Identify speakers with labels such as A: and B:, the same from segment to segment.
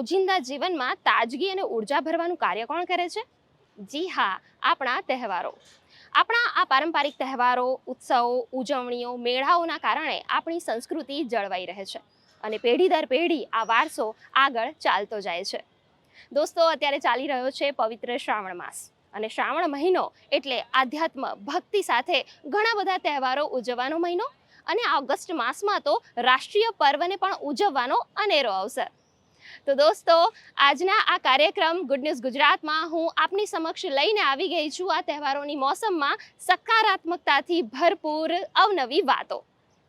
A: રોજિંદા જીવનમાં તાજગી અને ઊર્જા ભરવાનું કાર્ય કોણ કરે છે? જી હા, આપણા તહેવારો. આપણા આ પારંપરિક તહેવારો, ઉત્સવો, ઉજવણીઓ, મેળાઓના કારણે આપણી સંસ્કૃતિ જળવાઈ રહે છે અને પેઢી દર પેઢી આ વારસો આગળ ચાલતો જાય છે. દોસ્તો, અત્યારે ચાલી રહ્યો છે પવિત્ર શ્રાવણ માસ અને શ્રાવણ મહિનો એટલે આધ્યાત્મ ભક્તિ સાથે ઘણા બધા તહેવારો ઉજવવાનો મહિનો અને ઓગસ્ટ માસમાં તો રાષ્ટ્રીય પર્વને પણ ઉજવવાનો અનેરો અવસર. તો દોસ્તો, આજના આ કાર્યક્રમ ગુડ ન્યૂઝ ગુજરાતમાં હું આપની સમક્ષ લઈને આવી ગઈ છું. આ તહેવારોની મોસમમાં સકારાત્મકતાથી ભરપૂર અવનવી વાતો.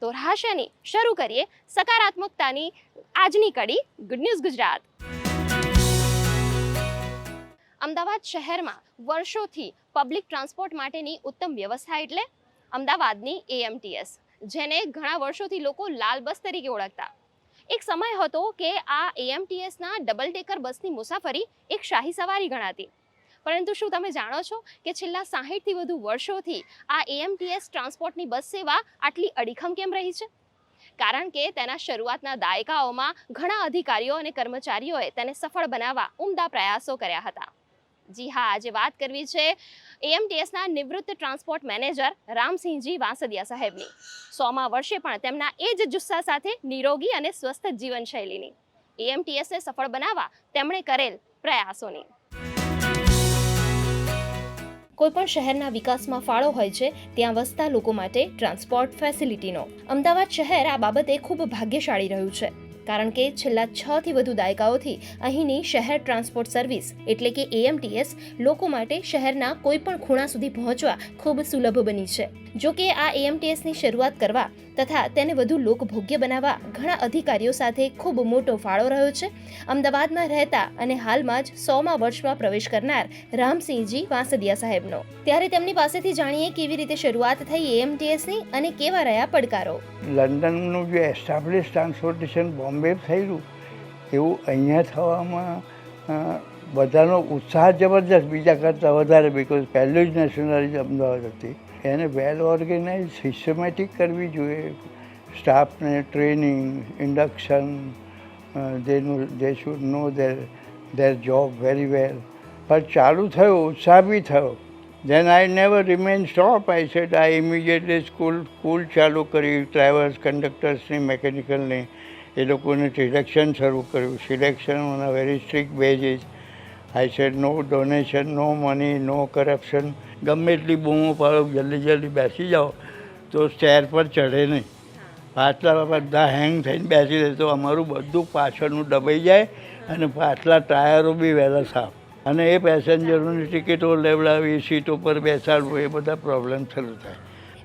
A: તો રાશની શરૂ કરીએ સકારાત્મકતાની આજની કડી ગુડ ન્યૂઝ ગુજરાત. અમદાવાદ શહેરમાં વર્ષોથી પબ્લિક ટ્રાન્સપોર્ટ માટેની ઉત્તમ વ્યવસ્થા એટલે અમદાવાદની એએમટીએસ જેને ઘણા વર્ષોથી લોકો લાલ બસ તરીકે ઓળખતા. એક સમય હતો કે આ એએમટીએસના ડબલ ડેકર બસની મુસાફરી એક શાહી સવારી ગણાતી. પરંતુ શું તમે જાણો છો કે છેલ્લા સાહીઠથી વધુ વર્ષોથી આ એએમટીએસ ટ્રાન્સપોર્ટની બસ સેવા આટલી અડીખમ કેમ રહી છે? કારણ કે તેના શરૂઆતના દાયકાઓમાં ઘણા અધિકારીઓ અને કર્મચારીઓએ તેને સફળ બનાવવા ઉમદા પ્રયાસો કર્યા હતા. જી હા, આજે વાત કરવી છે એએમટીએસના નિવૃત્ત ટ્રાન્સપોર્ટ મેનેજર રામસિંહજી વાંસદિયા સાહેબની. સોમાં વર્ષે પણ તેમના એ જ જુસ્સા સાથે નિરોગી અને સ્વસ્થ જીવનશૈલીની. એએમટીએસને સફળ બનાવવા તેમણે કરેલ પ્રયાસોની. કોઈપણ શહેરના વિકાસમાં ફાળો હોય છે, ત્યાં વસતા લોકો માટે ટ્રાન્સપોર્ટ ફેસિલિટીનો. અમદાવાદ શહેર આ બાબતે ખૂબ ભાગ્યશાળી રહ્યું છે. કારણ કે છેલ્લા છ થી વધુ દાયકાઓથી અહીંની શહેર ટ્રાન્સપોર્ટ સર્વિસ એટલે કે એએમટીએસ લોકો માટે શહેરના કોઈપણ ખૂણા સુધી પહોંચવા ખૂબ સુલભ બની છે. જો કે આ એએમટીએસની શરૂઆત કરવા તથા તેને વધુ લોકભોગ્ય બનાવવા ઘણા અધિકારીઓ સાથે ખૂબ મોટો ફાળો રહ્યો છે. અમદાવાદમાં રહેતા અને હાલમાં જ સોમા વર્ષમાં પ્રવેશ કરનાર રામસિંહજી વાંસદિયા સાહેબનો. ત્યારે તેમની પાસેથી જાણીએ કેવી રીતે શરૂઆત થઈ એએમટીએસની અને કેવા રહ્યા પડકારો.
B: લંડનનું જે એસ્ટાબ્લિશ ટ્રાન્સપોર્ટેશન બોમ્બે થયેલું, એવું અહીંયા થવામાં બધાનો ઉત્સાહ જબરજસ્ત. બીજા કરતાં વધારે બિકોઝ પહેલું જ નેશનલાઇઝ અમદાવાદ હતી. એને વેલ ઓર્ગેનાઇઝ સિસ્ટમેટિક કરવી જોઈએ. સ્ટાફને training, induction દેનું they should know their their job very well. પણ ચાલુ થયો, ઉત્સાહ બી થયો. Then I never remained stop. I said, I immediately school school ચાલુ કરી ડ્રાઈવર્સ કંડક્ટર્સની મેકેનિકલની એ લોકોને સિલેક્શન શરૂ કર્યું. Selection on a very strict basis I said no donation no money no corruption ગમે એટલી બૂમો પાડો, જલ્દી જલ્દી બેસી જાઓ, તો સ્ટેર પર ચઢે નહીં. પાછલા બધા હેંગ થઈને બેસી રહે તો અમારું બધું પાછળનું દબાઈ જાય અને પાછલા ટાયરો બી વહેલા સાફ. અને એ પેસેન્જરોની ટિકિટો લેવડાવી, સીટો પર બેસાડવું, એ બધા પ્રોબ્લેમ શરૂ થાય.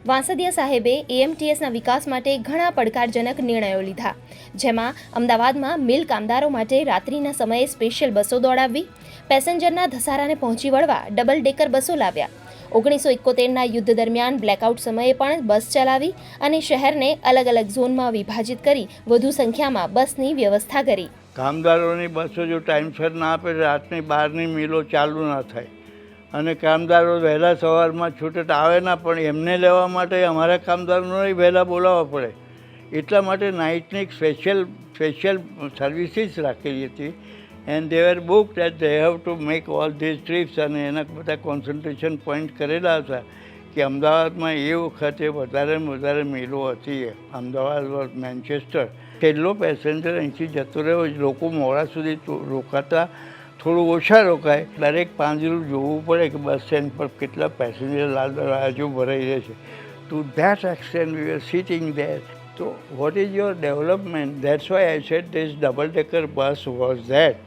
A: વાંસદિયા સાહેબે એએમટીએસના વિકાસ માટે ઘણા પડકારજનક નિર્ણયો લીધા. જેમાં અમદાવાદમાં મિલ કામદારો માટે રાત્રિના સમયે સ્પેશિયલ બસો દોડાવવી પેસેન્જરના ધસારાને પહોંચી વળવા ડબલ ડેકર બસો લાવ્યા. ઓગણીસો એકોતેરના યુદ્ધ દરમિયાન બ્લેકઆઉટ સમયે પણ બસ ચલાવી અને શહેરને અલગ અલગ ઝોનમાં વિભાજિત કરી વધુ સંખ્યામાં બસની વ્યવસ્થા કરી.
B: કામદારોની બસો જો ટાઈમસર ના આપે રાતની બહારની મિલો ચાલુ ના થાય. અને કામદારો વહેલા સવારમાં છૂટટ આવે ના, પણ એમને લેવા માટે અમારા કામદારોને વહેલા બોલાવવા પડે. એટલા માટે નાઇટની સ્પેશિયલ સ્પેશિયલ સર્વિસીસ રાખેલી હતી. And they are book that they have to make all these trips અને એના બધા કોન્સન્ટ્રેશન પોઈન્ટ કરેલા હતા કે અમદાવાદમાં એ વખતે વધારે ને વધારે મેલો હતી અમદાવાદ મેન્ચેસ્ટર છેલ્લો પેસેન્જર અહીંથી જતો રહ્યો, લોકો મોડા સુધી રોકાતા, થોડું ઓછા રોકાય. દરેક પાંજરું જોવું પડે કે બસ સ્ટેન્ડ પર કેટલા પેસેન્જર દરવાજો ભરાઈ રહે છે. To that extend we are sitting there તો what is your development that's why I set this double decker bus was that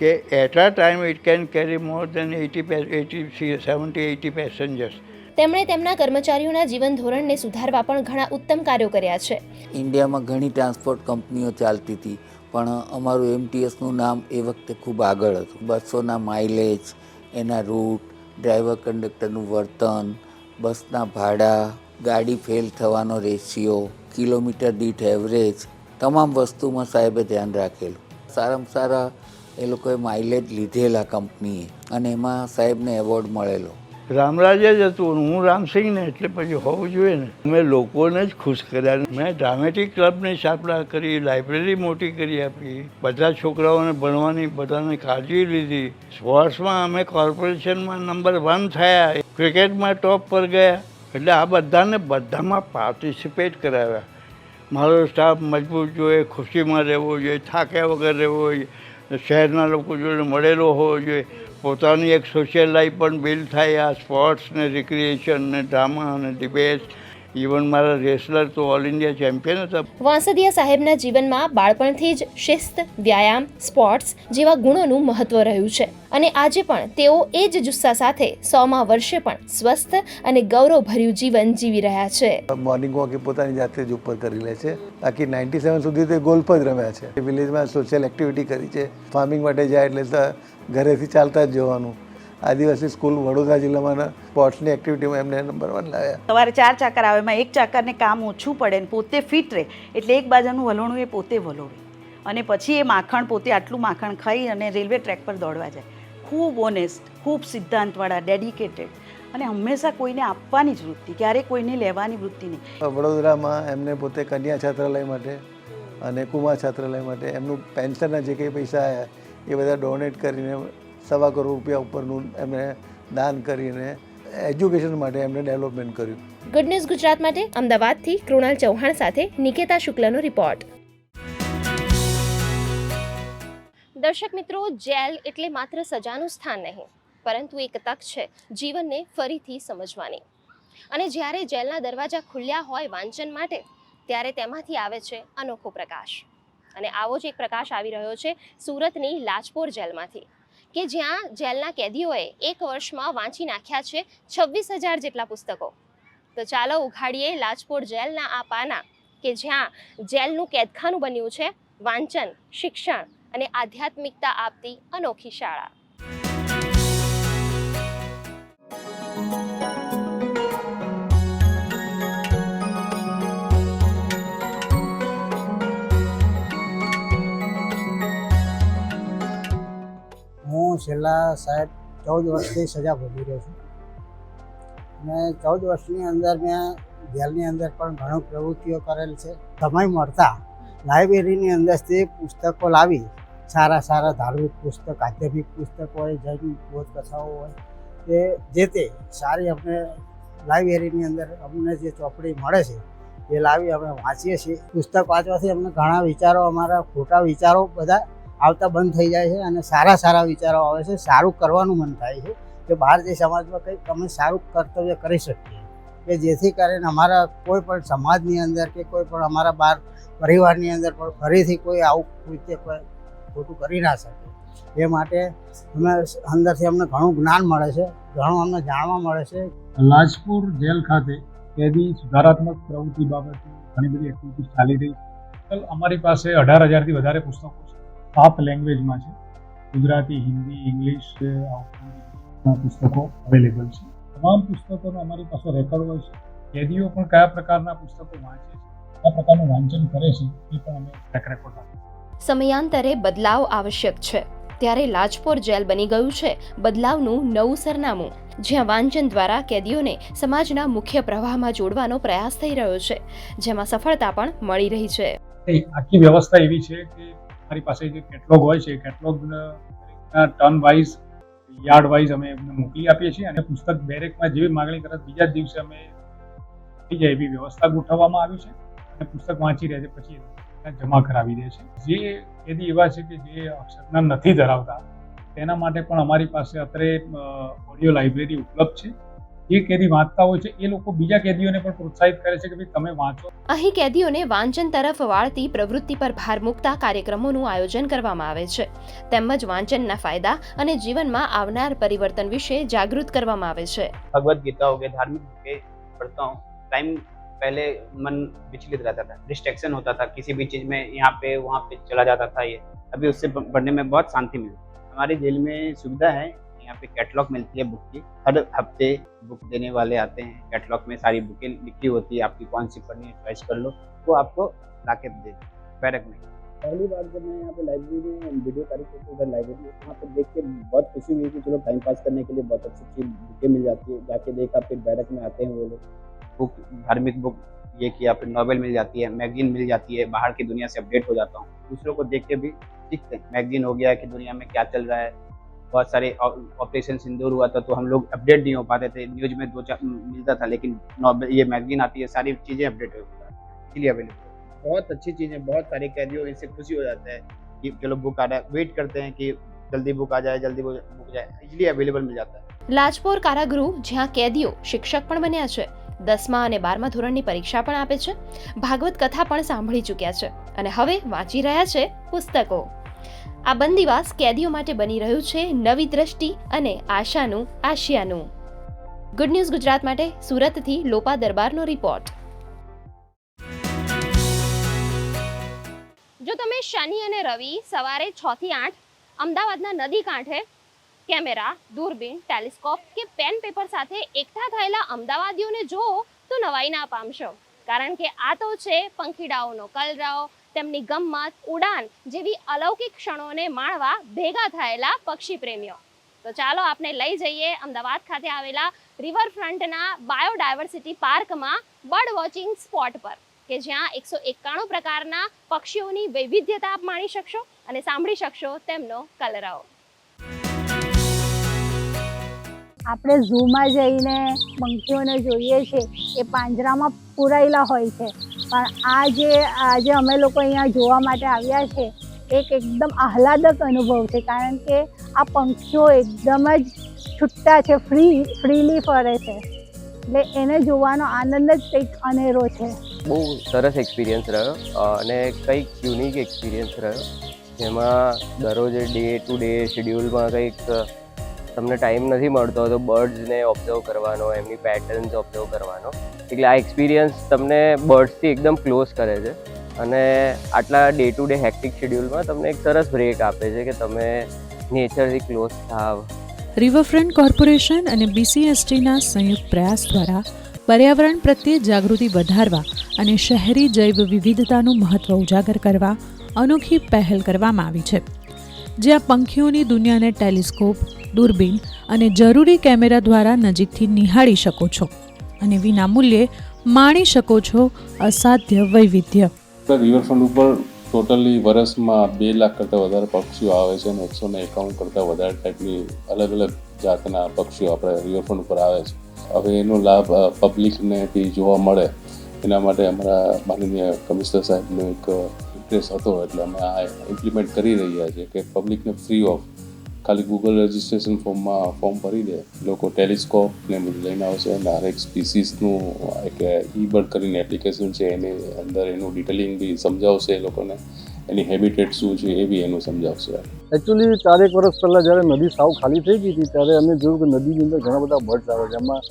B: કે at a time it can carry more than eighty eighty seventy eighty passengers
A: તેમણે તેમના કર્મચારીઓના જીવન ધોરણને સુધારવા પણ ઘણા ઉત્તમ કાર્યો કર્યા છે.
C: ઇન્ડિયામાં ઘણી ટ્રાન્સપોર્ટ કંપનીઓ ચાલતી હતી પણ અમારું એમટીએસનું નામ એ વખતે ખૂબ આગળ હતું. બસોના માઇલેજ એના રૂટ ડ્રાઈવર કંડક્ટરનું વર્તન બસના ભાડા ગાડી ફેલ થવાનો રેશિયો કિલોમીટર દીઠ એવરેજ તમામ વસ્તુમાં સાહેબે ધ્યાન રાખેલું. સારામાં સારા એ લોકોએ માઇલેજ લીધેલા કંપનીએ અને એમાં સાહેબને એવોર્ડ મળેલો.
B: રામરાજ જ હતું હું રામસિંહને, એટલે પછી હોવું જોઈએ ને. મેં લોકોને જ ખુશ કર્યા. મેં ડ્રામેટિક ક્લબની સ્થાપના કરી લાઇબ્રેરી મોટી કરી આપી. બધા છોકરાઓને ભણવાની, બધાને કાળજી લીધી. સ્પોર્ટ્સમાં અમે કોર્પોરેશનમાં નંબર વન થયા. ક્રિકેટમાં ટોપ પર ગયા. એટલે આ બધાને બધામાં પાર્ટિસિપેટ કરાવ્યા. મારો સ્ટાફ મજબૂત જોઈએ, ખુશીમાં રહેવો જોઈએ, થાક્યા વગર રહેવો જોઈએ. શહેરના લોકો જોડે મળેલો હોવો જોઈએ. પોતાની એક સોશિયલ લાઈફ પણ બિલ્ડ થાય આ સ્પોર્ટ્સ ને રિક્રિએશન ને ડ્રામા અને ડિબેટ ઇવન મારા રેસલર તો ઓલ ઇન્ડિયા ચેમ્પિયન હતા.
A: વાંસદિયા સાહેબના જીવનમાં બાળપણથી જ શિસ્ત વ્યાયામ સ્પોર્ટ્સ જેવા ગુણોનું મહત્વ રહ્યું છે. અને આજે પણ તેઓ એ જ જુસ્સા સાથે સોમા વર્ષે પણ સ્વસ્થ અને ગૌરવભર્યું જીવન જીવી રહ્યા છે.
D: મોર્નિંગ વોક એ પોતાની જાતે જ ઉપર કરી લે છે. બાકી નાઇન્ટી સેવન સુધી તે ગોલ્ફ જ રમ્યા છે. વિલેજમાં સોશિયલ એક્ટિવિટી કરી છે. ફાર્મિંગ માટે જાય એટલે તો ઘરેથી ચાલતા જ જવાનું. આદિવાસી સ્કૂલ વડોદરા જિલ્લામાં સ્પોર્ટ્સની એક્ટિવિટીમાં એમને નંબર વન લાવ્યા
E: સવારે ચાર ચાકર આવે એમાં એક ચાકરને કામ ઓછું પડે ને પોતે ફિટ રહે એટલે એક બાજુનું વલોણું એ પોતે વલોવે. અને પછી એ માખણ પોતે આટલું માખણ ખાઈ અને રેલવે ટ્રેક પર દોડવા જાય. ખૂબ ઓનેસ્ટ ખૂબ સિદ્ધાંતવાળા ડેડિકેટેડ અને હંમેશા કોઈને આપવાની જ વૃત્તિ ક્યારેય કોઈને લેવાની વૃત્તિ નહીં.
D: વડોદરામાં એમને પોતે કન્યા છાત્રાલય માટે અને કુમાર છાત્રાલય માટે એમનું પેન્શનના જે કંઈ પૈસા આવ્યા એ બધા ડોનેટ કરીને સવા કરોડ રૂપિયા ઉપરનું એમણે દાન કરીને એજ્યુકેશન માટે એમણે ડેવલપમેન્ટ કર્યું.
A: ગુડ ન્યૂઝ ગુજરાત માટે અમદાવાદથી કૃણાલ ચૌહાણ સાથે નિકેતા શુક્લનો રિપોર્ટ દર્શક મિત્રો, જેલ એટલે માત્ર સજાનું સ્થાન નહીં, પરંતુ એક તક છે જીવનને ફરીથી સમજવાની. અને જ્યારે જેલના દરવાજા ખુલ્યા હોય વાંચન માટે, ત્યારે તેમાંથી આવે છે અનોખો પ્રકાશ. અને આવો જ એક પ્રકાશ આવી રહ્યો છે સુરતની લાજપોર જેલમાંથી. કે જ્યાં જેલના કેદીઓએ એક વર્ષમાં વાંચી નાખ્યા છે છવ્વીસ હજાર જેટલા પુસ્તકો. તો ચાલો ઉઘાડીએ લાજપોર જેલના આ પાના કે જ્યાં જેલનું કેદખાનું બન્યું છે વાંચન, શિક્ષણ અને આધ્યાત્મિકતા આપતી અનોખી શાળા.
F: છેલ્લા સાહેબ ચૌદ વર્ષથી સજા ભોગવી રહ્યો છું. અને ચૌદ વર્ષની અંદર મેં જેલની અંદર પણ ઘણું પ્રવૃત્તિઓ કરેલ છે. સમય મળતા લાઇબ્રેરીની અંદરથી પુસ્તકો લાવી સારા સારા ધાર્મિક પુસ્તક, આધ્યાત્મિક પુસ્તક હોય, જૈન બોધ કથાઓ હોય, તે જે તે સારી અમને લાઇબ્રેરીની અંદર અમને જે ચોપડી મળે છે, એ લાવી અમે વાંચીએ છીએ. પુસ્તક વાંચવાથી અમને ઘણા વિચારો, અમારા ખોટા વિચારો બધા આવતા બંધ થઈ જાય છે અને સારા સારા વિચારો આવે છે, સારું કરવાનું મન થાય છે કે બહાર જે સમાજમાં કંઈક અમે સારું કર્તવ્ય કરી શકીએ. કે જેથી કરીને અમારા કોઈ પણ સમાજની અંદર કે કોઈ પણ અમારા બાર પરિવારની અંદર પણ ફરીથી કોઈ આવું રીતે કોઈ ખોટું કરી ના શકે. એ માટે અમે અંદરથી અમને ઘણું જ્ઞાન મળે છે, ઘણું અમને જાણવા મળે છે.
G: લાજપુર જેલ ખાતે કેદી સુધારાત્મક પ્રવૃત્તિ બાબતે ઘણી બધી એક્ટિવિટીઝ ચાલી રહી અમારી પાસે અઢાર હજારથી વધારે પુસ્તકો સાત લેંગ્વેજમાં છે. ગુજરાતી હિન્દી ઇંગ્લિશ પુસ્તકો અવેલેબલ છે. તમામ પુસ્તકોનો અમારી પાસે રેકોર્ડ હોય છે. કેદીઓ પણ કયા પ્રકારના પુસ્તકો વાંચે છે કયા પ્રકારનું વાંચન કરે છે એ પણ અમે ટ્રેક રેકોર્ડ રાખીએ
A: સમયાંતરે બદલાવ આવશ્યક છે. ત્યારે લાજપોર જેલ બની ગયું છે બદલાવનું નવું સરનામું જ્યાં વાંચન દ્વારા કેદીઓને સમાજના મુખ્ય પ્રવાહમાં જોડવાનો પ્રયાસ થઈ રહ્યો છે જેમાં સફળતા પણ મળી રહી છે.
G: આખી વ્યવસ્થા એવી છે કે મારી પાસે જે કેટલોગ હોય છે catalogue turn wise yard wise અમે એમને મોકલી આપીએ છીએ અને પુસ્તક બેરેકમાં જેવી માગણી કરે બીજા જ દિવસે અમે થઈ જાય એવી વ્યવસ્થા ગોઠવવામાં આવી છે અને પુસ્તક વાંચી રહે છે, પછી જમા કરાવી દે છે. જે કેદી એવા છે કે જે અક્ષરજ્ઞાન નથી ધરાવતા, તેના માટે પણ અમારી પાસે અત્યારે ઓડિયો લાઇબ્રેરી ઉપલબ્ધ છે. જે કેદી વાંચતા હોય છે એ લોકો બીજા કેદીઓને પણ પ્રોત્સાહિત કરે છે કે ભાઈ તમે વાંચો
A: અહીં કેદીઓને વાંચન તરફ વાળતી પ્રવૃત્તિ પર ભાર મૂકતા કાર્યક્રમોનું આયોજન કરવામાં આવે છે તેમજ વાંચનના ફાયદા અને જીવનમાં આવનાર પરિવર્તન વિશે જાગૃત કરવામાં આવે છે
H: भगवत गीता हो गया धार्मिक बुकें पढ़ता हूँ टाइम पहले मन विचलित रहता था डिस्ट्रैक्शन होता था किसी भी चीज़ में यहाँ पे वहाँ पे चला जाता था ये अभी उससे पढ़ने में बहुत शांति मिलती है हमारी जेल में सुविधा है यहाँ पे कैटलॉग मिलती है बुक की। हर हफ़्ते बुक देने वाले आते हैं। कैटलॉग में सारी बुकें लिखी होती है। आपकी कौन सी पढ़नी है चॉइस कर लो। वो आपको ला के दे बैरक में पहली बार जब मैं यहाँ पे लाइब्रेरी में वीडियो तारीख को उधर लाइब्रेरी में वहाँ पे देख के बहुत खुशी हुई कि चलो टाइम पास करने के लिए बहुत अच्छी अच्छी बुकें मिल जाती है। जाके देखा फिर बैरक में आते हैं वो लोग। बुक धार्मिक बुक ये किया फिर नॉवल मिल जाती है मैगजीन मिल जाती है बाहर की दुनिया से अपडेट हो जाता हूँ। दूसरों को देख के भी सीखते हैं। मैगजीन हो गया कि दुनिया में क्या चल रहा है। बहुत सारे ऑपरेशन सिंदूर हुआ था तो हम लोग अपडेट नहीं हो पाते थे न्यूज में दो चार मिलता था लेकिन नॉवेल ये मैगजीन आती है सारी चीज़ें अपडेट हो जाती है इसलिए अवेलेबल बहुत अच्छी चीज़ है बहुत सारे कैदियों इससे खुशी हो जाता है कि चलो बुक आ रहा है वेट करते हैं कि जल्दी बुक आ जाए जल्दी बुक जाए इजीली अवेलेबल मिल जाता है
A: લાજપોર કારાગૃહ જ્યાં કેદીઓ શિક્ષક પણ બન્યા છે દસમા અને બારમા ધોરણની પરીક્ષા પણ આપે છે ભાગવત કથા પણ સાંભળી ચૂક્યા છે અને હવે વાંચી રહ્યા છે પુસ્તકો આ બંદીવાસ કેદીઓ માટે બની રહ્યું છે નવી દ્રષ્ટિ અને આશાનું આશિયાનું. ગુડ ન્યૂઝ ગુજરાત માટે, સુરતથી લોપા દરબારનો રિપોર્ટ જો તમે શનિ અને રવિ સવારે છ થી આઠ અમદાવાદના નદી કાંઠે કેમેરા, દૂરબીન, ટેલિસ્કોપ કે પેન પેપર સાથે એકઠા થયેલા અમદાવાદીઓને જુઓ તો નવાઈ ના પામશો. કારણ કે આ તો છે પંખીડાઓનો કલરવ તેમની ગમ્મત ઉડાન જેવી અલૌકિક ક્ષણોને માણવા ભેગા થયેલા પક્ષી પ્રેમીઓ તો ચાલો આપણે લઈ જઈએ અમદાવાદ ખાતે આવેલા રિવરફ્રન્ટના બાયોડાયવર્સિટી પાર્કમાં બર્ડ વોચિંગ સ્પોટ પર, કે જ્યાં એકસો એકાણું પ્રકારના પક્ષીઓની વૈવિધ્યતા આપ માણી શકશો અને સાંભળી શકશો તેમનો કલરવ.
I: આપણે ઝૂમાં જઈને પંખીઓને જોઈએ છે, એ પાંજરામાં પૂરાયેલા હોય છે. પણ આ જે આજે અમે લોકો અહીંયા જોવા માટે આવ્યા છે, એક એકદમ આહલાદક અનુભવ છે. કારણ કે આ પંખીઓ એકદમ જ છૂટા છે, ફ્રી, ફ્રીલી ફરે છે. એટલે એને જોવાનો આનંદ જ કંઈક અનેરો છે.
J: બહુ સરસ એક્સપિરિયન્સ રહ્યો અને કંઈક યુનિક એક્સપિરિયન્સ રહ્યો. જેમાં દરરોજ ડે ટુ ડે શેડ્યુલમાં કંઈક તમને ટાઈમ નથી મળતો તો બર્ડ્સને ઓબ્ઝર્વ કરવાનો, એમની પેટર્ન્સ ઓબ્ઝર્વ કરવાનો. એટલે આ એક્સપિરિયન્સ તમને બર્ડ્સથી એકદમ ક્લોઝ કરે છે. અને આટલા ડે ટુ ડે હેક્ટિક શેડ્યુલમાં તમને એક સરસ બ્રેક આપે છે કે તમે નેચરથી ક્લોઝ થાવ.
K: રિવરફ્રન્ટ કોર્પોરેશન અને બીસીએસટીના સંયુક્ત પ્રયાસ દ્વારા પર્યાવરણ પ્રત્યે જાગૃતિ વધારવા અને શહેરી જૈવ વિવિધતાનું મહત્વ ઉજાગર કરવા અનોખી પહેલ કરવામાં આવી છે. જ્યાં પંખીઓની દુનિયાને ટેલિસ્કોપ, દૂરબીન અને જરૂરી કેમેરા દ્વારા નજીકથી નિહાળી શકો છો અને વિનામૂલ્યે માણી શકો છો અસાધ્ય વૈવિધ્ય.
L: રિવરફ્રન્ટ ઉપર ટોટલી વર્ષમાં બે લાખ કરતાં વધારે પક્ષીઓ આવે છે અને એકસો ને એકાવન કરતાં વધારે ટાઈપની અલગ અલગ જાતના પક્ષીઓ આપણે રિવરફ્રન્ટ ઉપર આવે છે. હવે એનો લાભ પબ્લિકને બી જોવા મળે. એના માટે અમારા માનનીય કમિશનર સાહેબનું એક ઇન્ટરેસ્ટ હતો એટલે અમે આ ઇમ્પ્લિમેન્ટ કરી રહ્યા છીએ કે પબ્લિકને ફ્રી ઓફ ખાલી ગૂગલ રજિસ્ટ્રેશન ફોર્મમાં ફોર્મ ભરી દે. લોકો ટેલિસ્કોપ ને બધું લઈને આવશે અને હરેક સ્પીસીસનું એક ઈ બર્ડ કરીને એપ્લિકેશન છે, એની અંદર એનું ડિટેલિંગ બી સમજાવશે એ લોકોને. એની હેબિટેટ શું છે એ બી એનું સમજાવશે.
D: એકચ્યુઅલી ચારેક વર્ષ પહેલાં જ્યારે નદી સાવ ખાલી થઈ ગઈ હતી, ત્યારે અમે જોયું કે નદીની અંદર ઘણા બધા બર્ડ્સ આવે છે. એમાં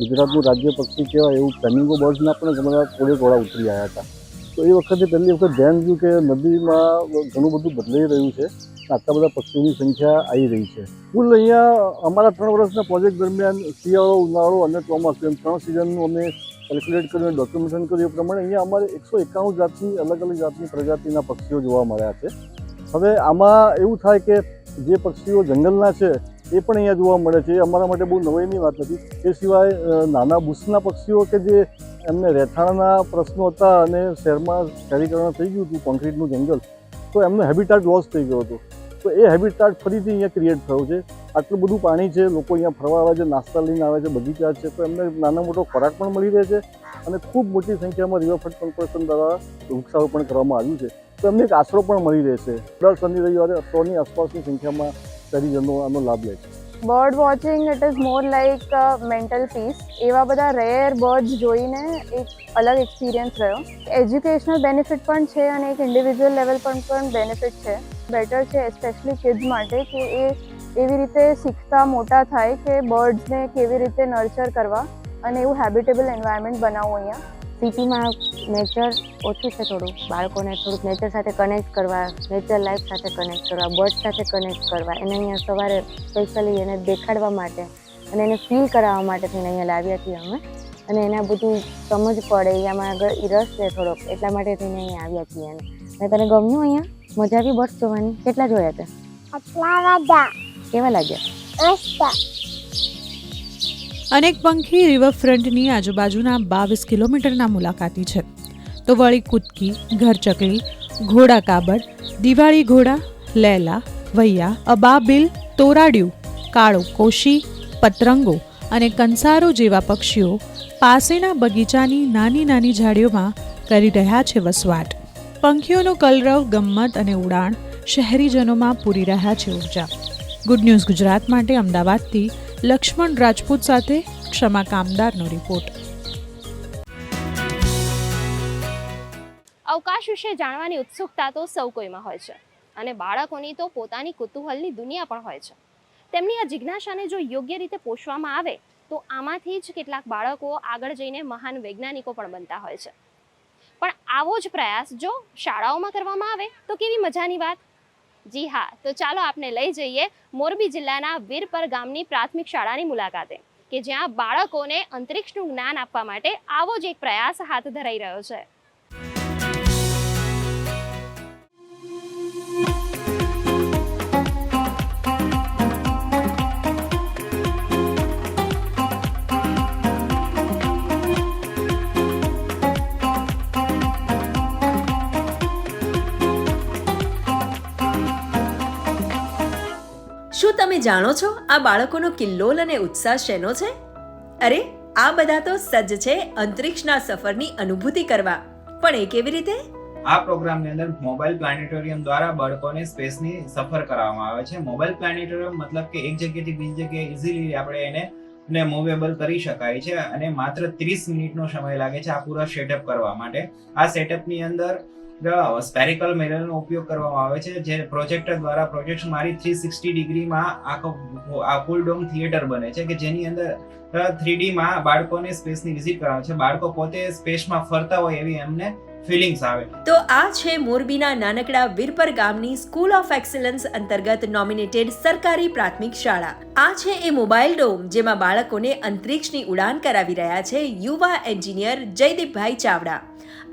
D: ગુજરાતનું રાજ્ય પક્ષી કહેવાય એવું ફ્લેમિંગો બર્ડ્સના પણ ઘણા થોડે ઘોડા ઉતરી આવ્યા હતા. તો એ વખતે પહેલી વખત ધ્યાન થયું કે નદીમાં ઘણું બધું બદલાઈ રહ્યું છે. આટલા બધા પક્ષીઓની સંખ્યા આવી રહી છે. કુલ અહીંયા અમારા ત્રણ વર્ષના પ્રોજેક્ટ દરમિયાન શિયાળો, ઉનાળો અને ચોમાસું એમ ત્રણ સિઝનનું અમે કેલ્ક્યુલેટ કર્યું ડોક્યુમેન્ટેશન કર્યું. એ પ્રમાણે અહીંયા અમારે એકસો એકાણું જાતની અલગ અલગ જાતની પ્રજાતિના પક્ષીઓ જોવા મળ્યા છે. હવે આમાં એવું થાય કે જે પક્ષીઓ જંગલના છે એ પણ અહીંયા જોવા મળે છે. અમારા માટે બહુ નવાઈની વાત હતી એ સિવાય નાના બુશના પક્ષીઓ કે જે એમને રહેઠાણના પ્રશ્નો હતા અને શહેરમાં શહેરીકરણ થઈ ગયું હતું, કોન્ક્રીટનું જંગલ, તો એમનો હેબિટાટ લોસ થઈ ગયો હતો. તો એ હેબિટાટ ફરીથી અહીંયા ક્રિએટ થયો છે. આટલું બધું પાણી છે, લોકો અહીંયા ફરવા આવે છે, નાસ્તા લઈને આવે છે, બગીચા છે, તો એમને નાનો મોટો ખોરાક પણ મળી રહે છે અને ખૂબ મોટી સંખ્યામાં રિવરફ્રન્ટ કોર્પોરેશન દ્વારા વૃક્ષારોપણ કરવામાં આવ્યું છે. તો એમને એક આશરો પણ મળી રહેશે. દર શનિ રવિવારે સોની આસપાસની સંખ્યામાં શહેરીજનો આનો લાભ લે છે
I: bird watching it is more like mental peace એવા બધા રેર બર્ડ્સ જોઈને એક અલગ એક્સપિરિયન્સ રહ્યો એજ્યુકેશનલ બેનિફિટ પણ છે અને એક ઇન્ડિવિજ્યુઅલ લેવલ પર પણ બેનિફિટ છે બેટર છે એસ્પેશલી કિડ્સ માટે કે એ એવી રીતે શીખતા મોટા થાય કે બર્ડ્સને કેવી રીતે નર્ચર કરવા અને એવું હેબિટેબલ એન્વાયરમેન્ટ બનાવવું અહીંયા
M: સિટીમાં નેચર ઓછું છે થોડું. બાળકોને થોડુંક નેચર સાથે કનેક્ટ કરવા નેચર લાઈફ સાથે કનેક્ટ કરવા બર્ડ સાથે કનેક્ટ કરવા એને અહીંયા સવારે સ્પેશિયલી એને દેખાડવા માટે અને એને ફીલ કરાવવા માટે થઈને અહીંયા લાવ્યા છીએ અમે. અને એને બધું સમજ પડે એમાં આગળ એ રસ છે થોડોક એટલા માટે થઈને અહીંયા આવ્યા છીએ એને અને તને ગમ્યું અહીંયા? મજા આવી બર્ડ જોવાની? કેટલા જોયા
I: હતા
M: કેવા લાગ્યા?
K: અનેક પંખી રિવરફ્રન્ટની આજુબાજુના બાવીસ કિલોમીટરના મુલાકાતી છે. તો વળી કૂદકી, ઘરચકલી, ઘોડા કાબડ, દિવાળી ઘોડા, લેલા, વૈયા, અબાબિલ, તોરાડ્યું, કાળો કોશી, પતરંગો અને કંસારો જેવા પક્ષીઓ પાસેના બગીચાની નાની નાની ઝાડીઓમાં કરી રહ્યા છે વસવાટ. પંખીઓનો કલરવ, ગમ્મત અને ઉડાણ શહેરીજનોમાં પૂરી રહ્યા છે ઊર્જા. ગુડ ન્યૂઝ ગુજરાત માટે અમદાવાદથી લક્ષ્મણ રાજપૂત સાથે ક્ષમા કામદારનો રિપોર્ટ.
A: અવકાશ વિશે જાણવાની ઉત્સુકતા તો સૌ કોઈમાં હોય છે અને બાળકોની તો પોતાની કુતૂહલની દુનિયા પણ હોય છે. તેમની આ જિજ્ઞાસાને જો યોગ્ય રીતે પોષવામાં આવે, તો આમાંથી જ કેટલાક બાળકો આગળ જઈને મહાન વૈજ્ઞાનિકો પણ બનતા હોય છે. પણ આવો જ પ્રયાસ જો શાળાઓમાં કરવામાં આવે, તો કેવી મજાની વાત? જી હા, તો ચાલો આપને લઈ જઈએ મોરબી જિલ્લાના વીરપર ગામની પ્રાથમિક શાળાની મુલાકાતે, કે જ્યાં બાળકોને અંતરિક્ષનું જ્ઞાન આપવા માટે આવો જ એક પ્રયાસ હાથ ધરાઈ રહ્યો છે.
N: શું તમે જાણો છો આ બાળકોનો કિલ્લોલ અને ઉત્સાહ શેનો છે? અરે, આ બધા તો સજ્જ છે અંતરિક્ષના સફરની અનુભૂતિ કરવા. પણ એ કેવી રીતે?
O: આ પ્રોગ્રામની અંદર મોબાઈલ પ્લાનેટોરિયમ દ્વારા બાળકોને સ્પેસની સફર કરાવવામાં આવે છે. મોબાઈલ પ્લાનેટોરિયમ મતલબ કે એક જગ્યાએથી બીજી જગ્યાએ ઇઝીલી આપણે એને ને મૂવેબલ કરી શકાય છે અને માત્ર ત્રીસ મિનિટનો સમય લાગે છે આ પૂરા સેટઅપ કરવા માટે. આ સેટઅપની અંદર સ્પેરિકલ મિરરનો ઉપયોગ કરવામાં આવે છે, જે પ્રોજેક્ટર દ્વારા પ્રોજેક્ટ મારી થ્રી સિક્સટી ડિગ્રીમાં આખો આ ફૂલ ડોમ થિયેટર બને છે, કે જેની અંદર થ્રીડીમાં બાળકોને સ્પેસની વિઝિટ કરાવે છે. બાળકો પોતે સ્પેસમાં ફરતા હોય એવી એમને ફિલિંગ્સ આવે.
N: તો આ છે મોરબીના નાનકડા વીરપર ગામની સ્કૂલ ઓફ એક્સલન્સ અંતર્ગત નોમિનેટેડ સરકારી પ્રાથમિક શાળા. આ છે એ મોબાઈલ ડોમ જેમાં બાળકોને અંતરિક્ષની ઉડાન કરાવી રહ્યા છે યુવા એન્જિનિયર જયદીપભાઈ ચાવડા.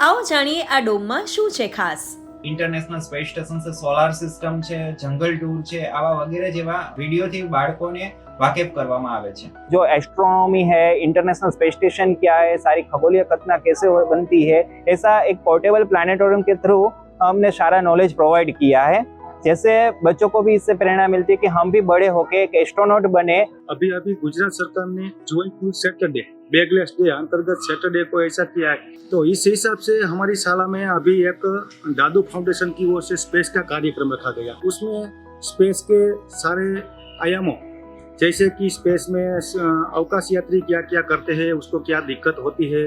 N: આવો જાણીએ આ ડોમમાં શું છે ખાસ
O: ઇન્ટરનેશનલ સ્પેસ સ્ટેશન છે સોલાર સિસ્ટમ છે જંગલ ટૂર છે આવા વગેરે જેવા વિડીયોથી બાળકોને वाकिफ કરવામાં આવે છે
H: जो एस्ट्रोनॉमी है इंटरनेशनल स्पेस स्टेशन क्या है सारी खगोलीय कल्पना कैसे हो- बनती है ऐसा एक पोर्टेबल प्लानिटोरियम के थ्रू हमने सारा नॉलेज प्रोवाइड किया है जैसे बच्चों को भी इससे प्रेरणा मिलती है कि हम भी बड़े होके एक एस्ट्रोनॉट बने।
G: अभी अभी गुजरात सरकार ने ज्वाइंट सैटरडे बैगलेस डे अंतर्गत सैटरडे को ऐसा किया है। तो इस हिसाब से हमारी शाला में अभी एक दादू फाउंडेशन की ओर से स्पेस का कार्यक्रम रखा गया। उसमें स्पेस के सारे आयामों, जैसे कि स्पेस में अवकाश यात्री क्या क्या करते हैं, उसको क्या दिक्कत होती है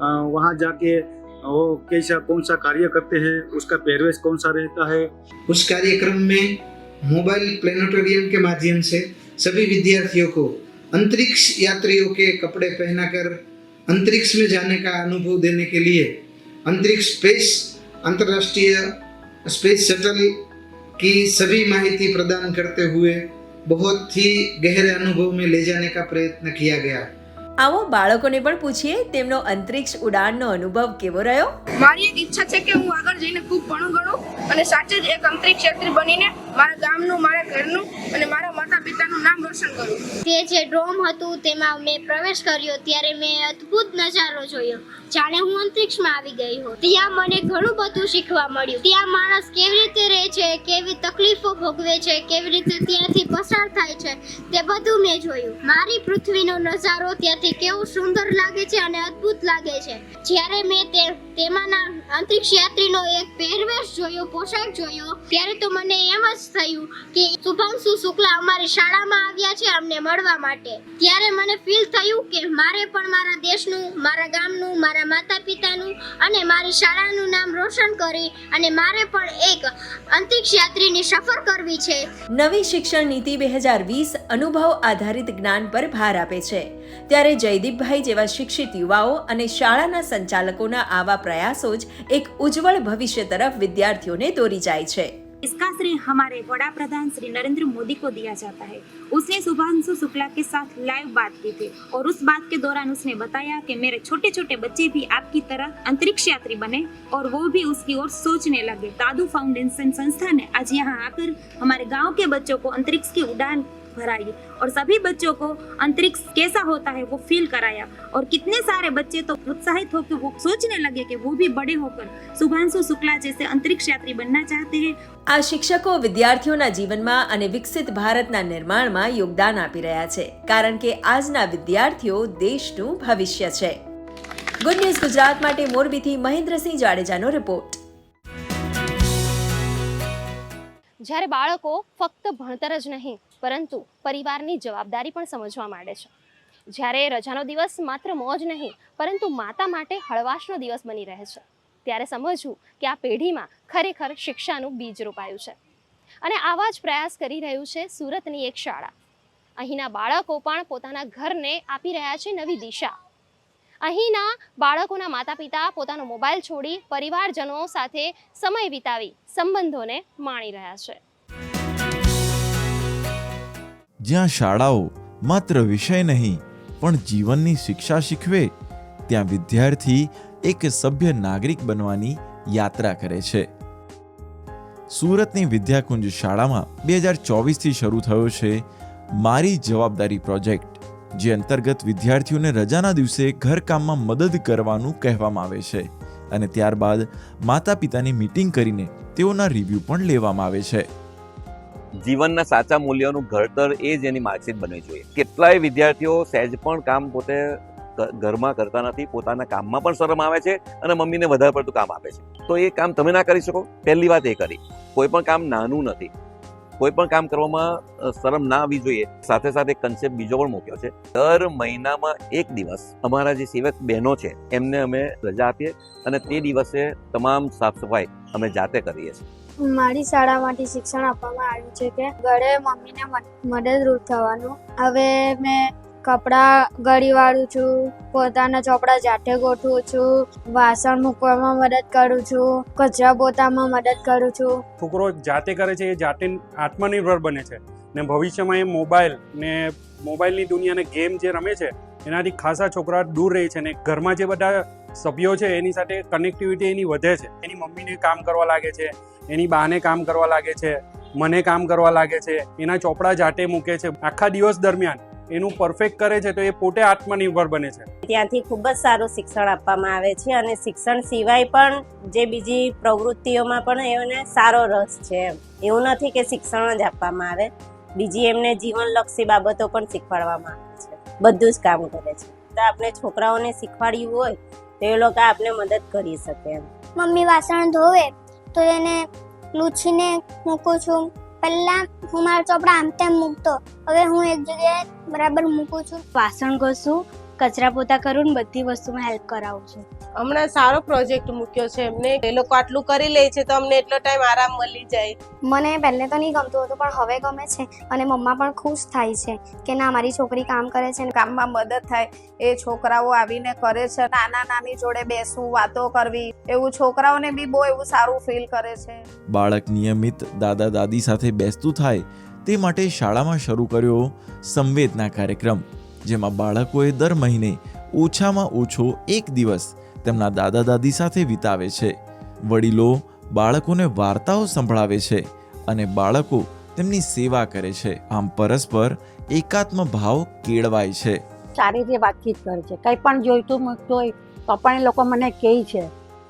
G: वहाँ जाके वो कैसा, कौन सा कार्य करते हैं, उसका पहरवेश कौन सा रहता है?
P: उस कार्यक्रम में मोबाइल प्लेनेटोरियम के माध्यम से सभी विद्यार्थियों को अंतरिक्ष यात्रियों के कपड़े पहनाकर अंतरिक्ष में जाने का अनुभव देने के लिए अंतरिक्ष स्पेस अंतर्राष्ट्रीय स्पेस शटल की सभी माहिती प्रदान करते हुए बहुत ही गहरे अनुभव में ले जाने का प्रयत्न किया गया।
N: આવો બાળકોને પણ પૂછીએ તેમનો અંતરિક્ષ ઉડાનનો અનુભવ કેવો રહ્યો?
Q: મારી એક ઈચ્છા છે કે હું આગળ જઈને ખૂબ ભણું ગણું અને સાચે જ એક અંતરિક્ષ યાત્રી બનીને મારા ગામનું મારા ઘરનું અને મારા માતા પિતાનું નામ રોશન કરું.
I: તે જે ડ્રોમ હતું તેમાં મેં પ્રવેશ કર્યો ત્યારે મેં અદ્ભુત નજારો જોયો. જાણે હું અંતરિક્ષમાં આવી ગઈ હોઉં. ત્યાં મને ઘણું બધું શીખવા મળ્યું. ત્યાં માણસ કેવી રીતે રહે છે કેવી તકલીફો ભોગવે છે કેવી રીતે ત્યાંથી પસાર થાય છે તે બધું મેં જોયું. મારી પૃથ્વીનો નજારો ત્યાંથી કેવું સુંદર લાગે છે અને અદ્ભુત લાગે છે. જ્યારે મેં તે, તેમાંના અંતરિક્ષ યાત્રીનો એક પહેરવેશ જોયો, પોશાક જોયો, ત્યારે તો મને એમ જ થયું કે શુભાંશુ શુક્લા અમારી શાળામાં આવ્યા છે અમને મળવા માટે. ત્યારે મને ફીલ થયું કે મારે પણ મારા દેશનું, મારા ગામનું, મારા માતા પિતાનું અને મારી શાળાનું નામ રોશન કરી અને મારે પણ એક અંતરિક્ષ યાત્રીની સફર કરવી છે.
N: નવી શિક્ષણ નીતિ બે હજાર વીસ અનુભવ આધારિત જ્ઞાન પર ભાર આપે છે. ત્યારે જયદીપભાઈ જેવા શિક્ષિત યુવાઓ અને શાળાના સંચાલકોના આવા પ્રયાસો જ એક ઉજ્જવળ ભવિષ્ય તરફ વિદ્યાર્થીઓને દોરી જાય છે
R: इसका श्रेय हमारे वड़ा प्रधान श्री नरेंद्र मोदी को दिया जाता है उसने शुभांशु शुक्ला के साथ लाइव बात की थी और उस बात के दौरान उसने बताया कि मेरे छोटे छोटे बच्चे भी आपकी तरह अंतरिक्ष यात्री बने और वो भी उसकी ओर सोचने लगे दादू फाउंडेशन संस्था ने आज यहाँ आकर हमारे गांव के बच्चों को अंतरिक्ष की उड़ान भराई और सभी बच्चों को अंतरिक्ष कैसा होता है वो फील कराया और कितने सारे बच्चे तो उत्साहित होकर वो सोचने लगे कि वो भी बड़े होकर शुभांशु शुक्ला जैसे अंतरिक्ष यात्री बनना चाहते हैं
N: આ શિક્ષકો વિદ્યાર્થીઓના જીવનમાં અને વિકસિત ભારતના નિર્માણમાં યોગદાન આપી રહ્યા છે કારણ કે આજના વિદ્યાર્થીઓ દેશનું ભવિષ્ય છે ગુડ ન્યૂઝ ગુજરાત માટે મોરબીથી મહેન્દ્રસિંહ જાડેજાનો રિપોર્ટ
A: જ્યારે બાળકો ફક્ત ભણતર જ નહીં, પરંતુ પરિવારની જવાબદારી પણ સમજવા માંડે છે. જ્યારે રજાનો દિવસ માત્ર મોજ નહીં, પરંતુ માતા માટે હળવાશનો દિવસ બની રહે છે. ત્યારે સમજવું કે આ પેઢીમાં ખરેખર શિક્ષાનું બીજ રોપાયું છે. અને આવા જ પ્રયાસ કરી રહ્યું છે સુરતની એક શાળા. અહીંના બાળકો પણ પોતાના ઘરને આપી રહ્યા છે નવી દિશા. અહીંના બાળકોના માતા પિતા પોતાનો મોબાઈલ છોડી પરિવારજનો સાથે સમય વિતાવી સંબંધોને માણી રહ્યા છે.
S: જ્યાં શાળાઓ માત્ર વિષય નહીં, પણ જીવનની શિક્ષા શીખવે, ત્યાં વિદ્યાર્થી એક સભ્ય નાગરિક બનવાની યાત્રા કરે છે. સુરતની વિદ્યાકુંજ શાળામાં બે હજાર ચોવીસથી શરૂ થયો છે મારી જવાબદારી પ્રોજેક્ટ. જે અંતર્ગત વિદ્યાર્થીઓને રજાના દિવસે ઘરકામમાં મદદ કરવાનું કહેવામાં આવે છે. અને ત્યારબાદ માતા પિતાની મીટિંગ કરીને તેઓના રિવ્યૂ પણ લેવામાં આવે છે.
T: જીવનના સાચા મૂલ્યોનું ઘડતર એ જ એની માર્કશીટ બનવી જોઈએ. કેટલાય વિદ્યાર્થીઓ સહેજ પણ કામ પોતે ઘરમાં કરતા નથી, પોતાના કામમાં પણ શરમ આવે છે અને મમ્મીને વધારે પડતું કામ આપે છે. તો એ કામ તમે ના કરી શકો? પહેલી વાત એ કરી. કોઈ પણ કામ નાનું નથી. કોઈ પણ કામ કરવામાં શરમ ના આવવી જોઈએ. સાથે સાથે કન્સેપ્ટ બીજો પણ મૂક્યો છે. દર મહિનામાં એક દિવસ અમારા જે સેવક બહેનો છે, એમને અમે રજા આપીએ અને તે દિવસે તમામ સાફ સફાઈ અમે જાતે કરીએ છીએ.
U: મારી શાળામાંથી શિક્ષણ આપવામાં આવ્યું છે કે ઘરે મમ્મીને મદદરૂપ થવાનું. હવે મેં કપડાં ગળી વાળું છું, પોતાના ચોપડા જાતે ગોઠવું છું, વાસણ મૂકવામાં મદદ કરું છું, કચરા પોતામાં મદદ કરું છું.
V: છોકરો જાતે કરે છે એ જાતે આત્મનિર્ભર બને છે ને ભવિષ્યમાં એ મોબાઈલ ને મોબાઈલની દુનિયાને ગેમ જે રમે છે, એનાથી ખાસા છોકરા દૂર રહે છે ને ઘરમાં જે બધા સભ્યો છે એની સાથે કનેક્ટિવિટી એની વધે છે. એની મમ્મીને કામ કરવા લાગે છે, એની બાને કામ કરવા લાગે છે, મને કામ કરવા લાગે છે, એના ચોપડા જાતે મૂકે છે. આખા દિવસ દરમિયાન એનું પરફેક્ટ કરે છે તો એ પોતે આત્મનિર્ભર બને છે.
W: ત્યાંથી ખૂબ જ સારું શિક્ષણ આપવામાં આવે છે અને શિક્ષણ સિવાય પણ જે બીજી પ્રવૃત્તિઓમાં પણ એમને સારો રસ છે એમ. એવું નથી કે શિક્ષણ જ આપવામાં આવે. બીજી એમને જીવનલક્ષી બાબતો પણ શીખવાડવામાં આવે છે. બધું જ કામ કરે છે. તો આપણે છોકરાઓને શીખવાડ્યું હોય તો એ લોકો આપણે મદદ કરી શકે એમ.
U: મમ્મી વાસણ ધોવે તો એને લૂછીને મૂકું છું. પહેલાં હું મારા ચોપડા આમ તેમ મૂકતો. હવે હું એક જગ્યાએ બરાબર મૂકું છું. વાસણ ઘસું કચરા પોતા કરું ને બધી વસ્તુમાં હેલ્પ કરાવું છું.
X: હમણાં સારો પ્રોજેક્ટ મૂક્યો છે એમને. એ લોકો આટલું કરી લે છે તો અમને એટલો ટાઈમ આરામ મળી જાય.
U: મને પહેલે તો નહીં ગમતું હતું પણ હવે ગમે છે અને મમ્મા પણ ખુશ થાય છે કે ના મારી છોકરી કામ કરે છે
X: કામમાં મદદ થાય. એ છોકરાઓ આવીને કરે છે નાના નાની જોડે બેસવું વાતો કરવી. એવું છોકરાઓને બી બહુ એવું સારું ફીલ કરે છે.
S: બાળક નિયમિત દાદા દાદી સાથે બેસતું થાય તે માટે શાળામાં શરૂ કર્યો સંવેદના કાર્યક્રમ. જેમાં બાળકોએ દર મહિને ઓછામાં ઓછો એક દિવસ તેમના દાદા દાદી સાથે વિતાવે છે. વડીલો બાળકોને વાર્તાઓ સંભળાવે છે અને બાળકો તેમની સેવા કરે છે. આમ પરસ્પર એકાત્મ ભાવ કેળવાય છે.
Y: સારી રીતે વાતચીત કરે છે. કંઈ પણ જોઈતું મૂકતું હોય તો પણ એ લોકો મને કહે છે.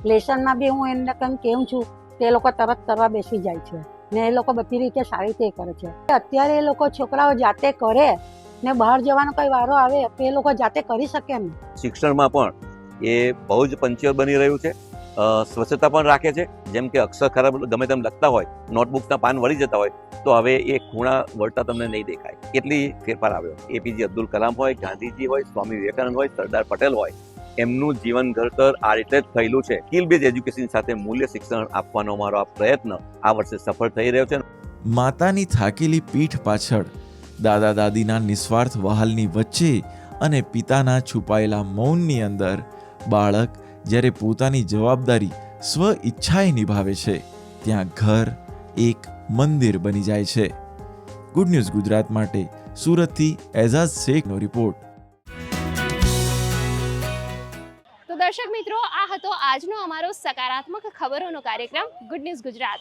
Y: લેસનમાં બી હું એમને કંઈ કહું છું તે લોકો તરત કરવા બેસી જાય છે. ને એ લોકો બધી રીતે સારી રીતે કરે છે. અત્યારે એ લોકો છોકરાઓ જાતે કરે ને બહાર જવાનો કઈ વારો આવે તો એ લોકો જાતે કરી શકે એમ.
T: શિક્ષણમાં પણ એ બહુ જ પંચિયર બની રહ્યું છે. સ્વચ્છતા પણ રાખે છે. જેમ કે અક્ષર ખરાબ ગમે તેમ લખતા હોય નોટબુકના પાન વળી જતા હોય તો હવે એ ખૂણા વળતા તમને નહીં દેખાય. એટલી ફેરફાર આવ્યો. એપીજે અબ્દુલ કલામ હોય ગાંધીજી હોય સ્વામી વિવેકાનંદ હોય સરદાર પટેલ હોય એમનું જીવન ઘડતર આ રીતે જ થયેલું છે. સ્કિલ બેઝ એજ્યુકેશન સાથે મૂલ્ય શિક્ષણ આપવાનો મારો આ પ્રયત્ન આ વર્ષે સફળ થઈ રહ્યો છે.
S: માતાની થાકેલી પીઠ પાછળ દાદા દાદીના નિસ્વાર્થ વહાલની વચ્ચે અને પિતાના છુપાયેલા મૌનની અંદર બાળક જ્યારે પોતાની જવાબદારી સ્વ ઈચ્છાએ નિભાવે છે, ત્યાં ઘર એક મંદિર બની જાય છે. ગુડ ન્યૂઝ ગુજરાત માટે સુરતથી એઝાઝ શેખનો રિપોર્ટ.
A: તો દર્શક મિત્રો, આ હતો આજનો અમારો સકારાત્મક ખબરોનો કાર્યક્રમ ગુડ ન્યૂઝ ગુજરાત.